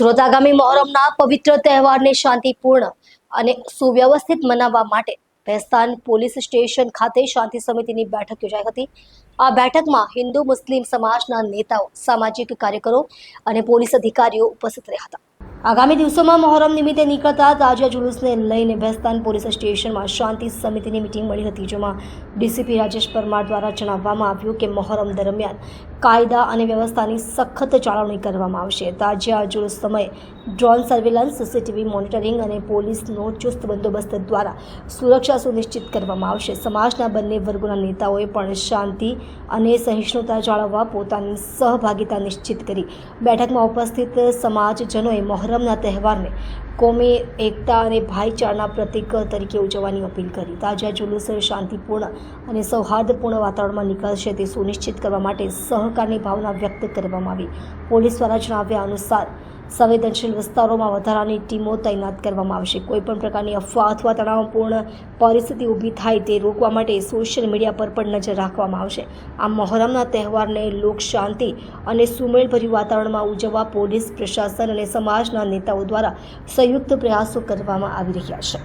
સુરત આગામી મહોરમના પવિત્ર તહેવારને શાંતિપૂર્ણ અને સુવ્યવસ્થિત મનાવવા માટે ભેસ્તાન પોલીસ સ્ટેશન ખાતે શાંતિ સમિતિની બેઠક યોજાઈ હતી. આ બેઠકમાં હિન્દુ મુસ્લિમ સમાજના નેતાઓ, સામાજિક કાર્યકરો અને પોલીસ અધિકારીઓ ઉપસ્થિત રહ્યા હતા. આગામી દિવસોમાં મોહરમ નિમિત્તે નીકળતા તાજા જુલુસને લઈને ભેસ્તાન પોલીસ સ્ટેશનમાં શાંતિ સમિતિની મિટિંગ મળી હતી, જેમાં ડીસીપી રાજેશ પરમાર દ્વારા જણાવવામાં આવ્યું કે મોહરમ દરમિયાન કાયદા અને વ્યવસ્થાની સખત જાળવણી કરવામાં આવશે. તાજિયા જુલુસ સમયે ડ્રોન સર્વેલન્સ, સીસીટીવી મોનિટરિંગ અને પોલીસનો ચુસ્ત બંદોબસ્ત દ્વારા સુરક્ષા સુનિશ્ચિત કરવામાં આવશે. સમાજના બંને વર્ગોના નેતાઓએ પણ શાંતિ અને સહિષ્ણુતા જાળવવા પોતાની સહભાગિતા નિશ્ચિત કરી. બેઠકમાં ઉપસ્થિત સમાજજનોએ મહોરમના તહેવારને કોમી, એકતા અને ભાઈચારાના પ્રતીક તરીકે ઉજવવાની અપીલ કરી. તાજા જુલુસ શાંતિપૂર્ણ અને સૌહાર્દપૂર્ણ વાતાવરણમાં નીકળશે તે સુનિશ્ચિત કરવા માટે સહકારની ભાવના વ્યક્ત કરવામાં આવી. પોલીસ દ્વારા જણાવ્યા અનુસાર, સંવેદનશીલ વિસ્તારોમાં વધારાની ટીમો તૈનાત કરવામાં આવશે. કોઈપણ પ્રકારની અફવા અથવા તણાવપૂર્ણ પરિસ્થિતિ ઊભી થાય તે રોકવા માટે સોશિયલ મીડિયા પર પણ નજર રાખવામાં આવશે. આ મહોરમના તહેવારને લોક શાંતિ અને સુમેળભર્યું વાતાવરણમાં ઉજવવા પોલીસ, પ્રશાસન અને સમાજના નેતાઓ દ્વારા સંયુક્ત પ્રયાસો કરવામાં આવી રહ્યા છે.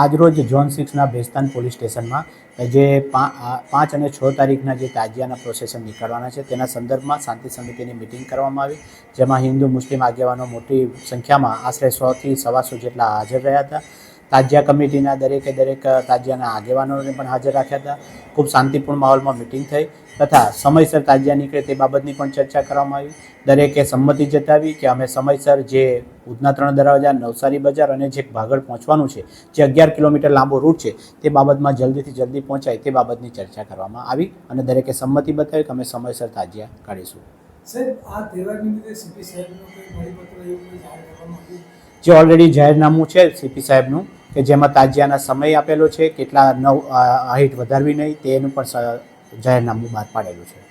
આજરોજ ઝોન સિક્સના ભેસ્તાન પોલીસ સ્ટેશનમાં જે પાંચ અને છ તારીખના જે તાજિયાના પ્રોસેસન નીકળવાના છે, તેના સંદર્ભમાં શાંતિ સમિતિની મિટિંગ કરવામાં આવી, જેમાં હિન્દુ, મુસ્લિમ આગેવાનો મોટી સંખ્યામાં આશરે સોથી સવાસો જેટલા હાજર રહ્યા હતા. તાજિયા કમિટીના દરેકે દરેક તાજિયાના આગેવાનોને પણ હાજર રાખ્યા હતા. ખૂબ શાંતિપૂર્ણ માહોલમાં મિટિંગ થઈ તથા સમયસર તાજિયા નીકળે તે બાબતની પણ ચર્ચા કરવામાં આવી. દરેકે સંમતિ જતાવી કે અમે સમયસર જે ઉધના ત્રણ દરવાજા નવસારી બજાર અને જે ભાગળ પહોંચવાનું છે જે અગિયાર કિલોમીટર લાંબો રૂટ છે તે બાબતમાં જલ્દીથી જલ્દી પહોંચાય તે બાબતની ચર્ચા કરવામાં આવી અને દરેકે સંમતિ બતાવી કે અમે સમયસર તાજિયા કાઢીશું. સાહેબ આ તહેવાર નિમિત્તે સીપી સાહેબનો કોઈ પરિપત્ર એવું જાહેર કરવામાં આવ્યું? જે ઓલરેડી જાહેરનામું છે સીપી સાહેબનું કે જેમાં તાજિયાના સમય આપેલો છે, કેટલા નવ હાઈટ વધારવી નહીં, તેનું પણ જાહેરનામું બહાર પાડેલું છે.